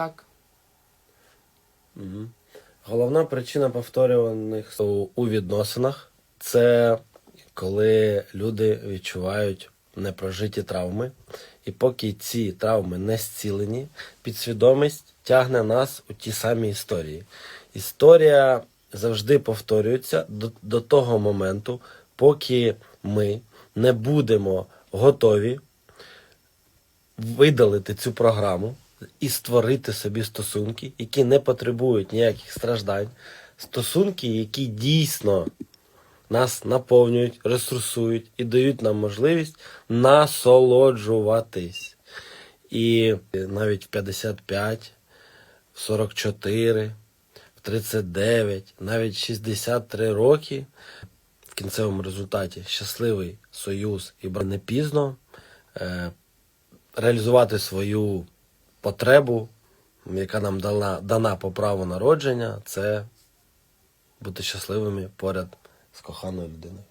Так. Угу. Головна причина повторюваних у, відносинах це коли люди відчувають непрожиті травми. І поки ці травми не зцілені, підсвідомість тягне нас у ті самі історії. Історія завжди повторюється до, до того моменту, поки ми не будемо готові видалити цю програму і створити собі стосунки, які не потребують ніяких страждань, стосунки, які дійсно нас наповнюють, ресурсують і дають нам можливість насолоджуватись. І навіть в 55, в 44, в 39, навіть 63 роки в кінцевому результаті щасливий союз і не пізно е, реалізувати свою потребу, яка нам дана, дана по праву народження, це бути щасливими поряд з коханою людиною.